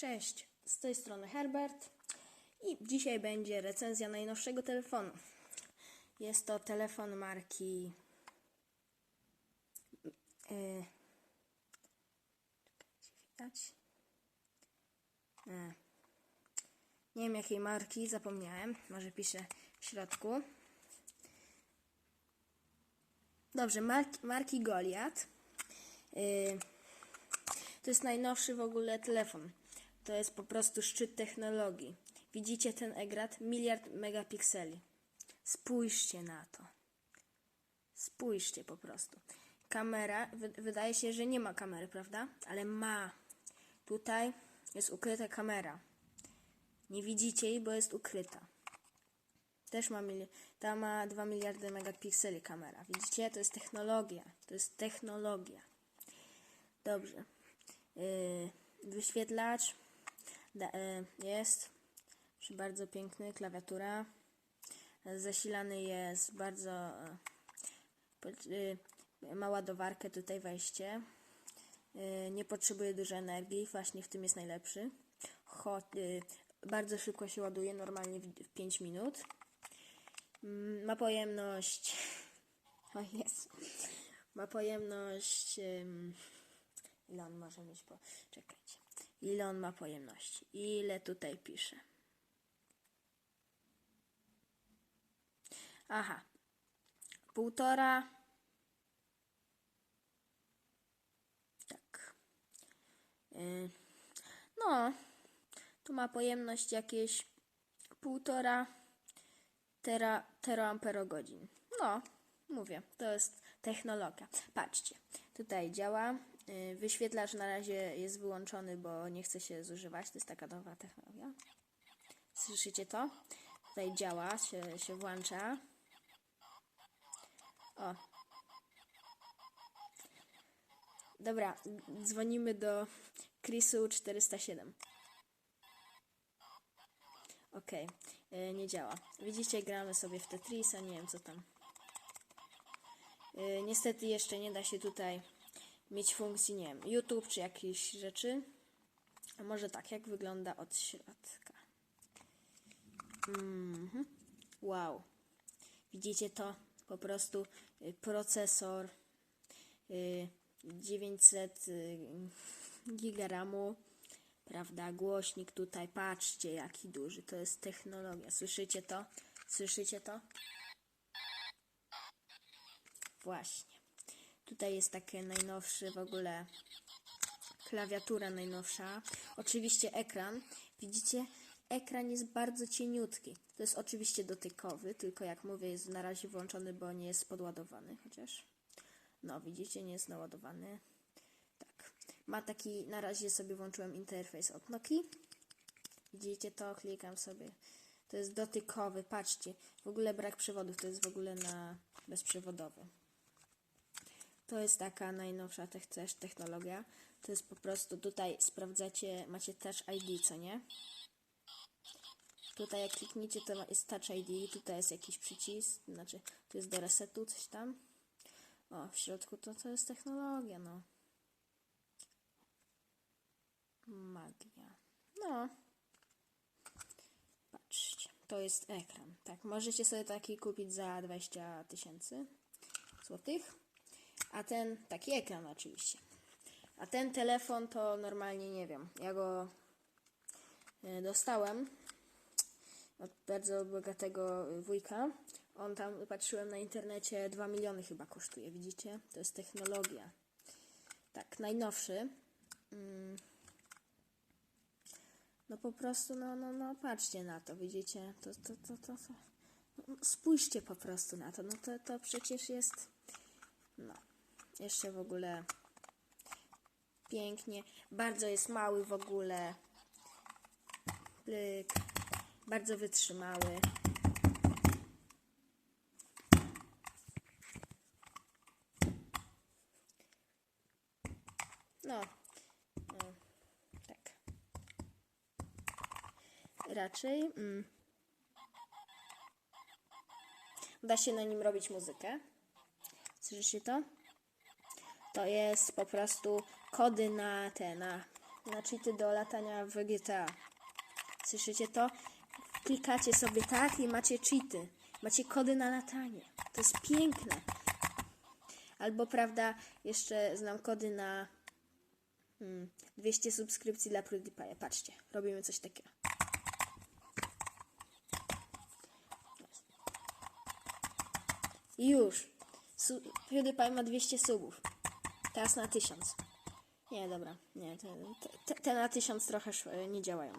Cześć, z tej strony Herbert i dzisiaj będzie recenzja najnowszego telefonu. Jest to telefon marki. Yy, widać? Nie wiem jakiej marki, zapomniałem. Może piszę w środku. Dobrze, marki, marki Goliath. Yy, to jest najnowszy w ogóle telefon. To jest po prostu szczyt technologii. Widzicie ten egrat? Miliard megapikseli. Spójrzcie na to. Spójrzcie po prostu. Kamera, wy, wydaje się, że nie ma kamery, prawda? Ale ma. Tutaj jest ukryta kamera. Nie widzicie jej, bo jest ukryta. Też ma, ta ma 2 miliardy megapikseli kamera. Widzicie? To jest technologia. To jest technologia. Dobrze. Yy, wyświetlacz jest Proszę bardzo piękny, klawiatura. Zasilany jest bardzo. po- yy, ma ładowarkę, tutaj wejście. Nie potrzebuje dużo energii, właśnie w tym jest najlepszy. Cho, bardzo szybko się ładuje, normalnie w, w 5 minut. Mm, Ma pojemność. O jest. Ma pojemność. Ile on może mieć po. Czekajcie. Ile on ma pojemności? Ile tutaj pisze? Aha. Półtora. Tak. Y, No. Tu ma pojemność jakieś półtora tera, teraamperogodzin. No, mówię, to jest technologia. Patrzcie, tutaj działa. Y, Wyświetlacz na razie jest wyłączony, bo nie chce się zużywać. To jest taka nowa technologia. Słyszycie to? Tutaj działa, się, się włącza. O. Dobra, dzwonimy do Chrisu 407. Okej, y, nie działa. Widzicie, gramy sobie w Tetrisa, nie wiem co tam. Y, niestety jeszcze nie da się tutaj mieć funkcji, nie wiem, YouTube czy jakieś rzeczy. A może tak, jak wygląda od środka. Mhm. Wow. Widzicie to? Po prostu y, procesor y, 900 y, giga RAMu, prawda? Głośnik tutaj, patrzcie jaki duży. To jest technologia. Słyszycie to? Słyszycie to? Właśnie. Tutaj jest takie najnowszy w ogóle klawiatura najnowsza. Oczywiście ekran. Widzicie? Ekran jest bardzo cieniutki. To jest oczywiście dotykowy, tylko jak mówię, jest na razie włączony, bo nie jest podładowany, chociaż. No, widzicie, nie jest naładowany. Tak. Ma taki, na razie sobie włączyłem interfejs od Nokii. Widzicie to? Klikam sobie. To jest dotykowy, patrzcie. W ogóle brak przewodów, to jest w ogóle na bezprzewodowy. To jest taka najnowsza też technologia. To jest po prostu tutaj sprawdzacie, macie Touch ID, co nie? Tutaj jak klikniecie, to jest Touch ID, tutaj jest jakiś przycisk, znaczy to jest do resetu, coś tam. O, w środku to, to jest technologia, no. Magia. No. Patrzcie, to jest ekran. Tak, możecie sobie taki kupić za 20 tysięcy złotych. A ten, taki ekran oczywiście. A ten telefon to normalnie nie wiem. Ja go e, dostałem od bardzo bogatego wujka. On tam, patrzyłem na internecie, 2 miliony chyba kosztuje, widzicie? To jest technologia. Tak, najnowszy. Mm. No po prostu, no, no, no, patrzcie na to, widzicie? To, to, to, to, to. Spójrzcie po prostu na to. No to, to przecież jest, no, jeszcze w ogóle pięknie. Bardzo jest mały w ogóle. Plyk. Bardzo wytrzymały. No, no tak. Raczej. Mm. Da się na nim robić muzykę. Słyszycie to? To jest po prostu kody na te, na na cheaty do latania w GTA. Słyszycie to? Klikacie sobie tak i macie cheaty. Macie kody na latanie. To jest piękne. Albo, prawda, jeszcze znam kody na hmm, 200 subskrypcji dla PewDiePie. Patrzcie, robimy coś takiego. I już. Su- PewDiePie ma 200 subów. Teraz na 1000. Nie, dobra. Nie, te, te, te na 1000 trochę sz- nie działają.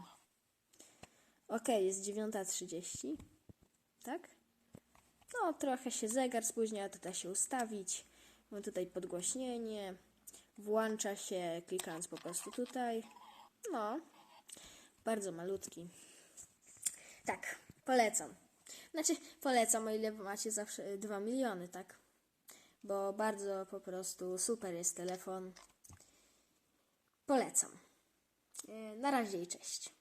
Okej, jest 9.30. Tak? No, trochę się zegar spóźnia, to da się ustawić. Mamy tutaj podgłośnienie. Włącza się klikając po prostu tutaj. No, bardzo malutki. Tak, polecam. Znaczy, polecam, o ile macie zawsze 2 miliony, tak? Bo bardzo po prostu super jest telefon. Polecam. E, Na razie i cześć.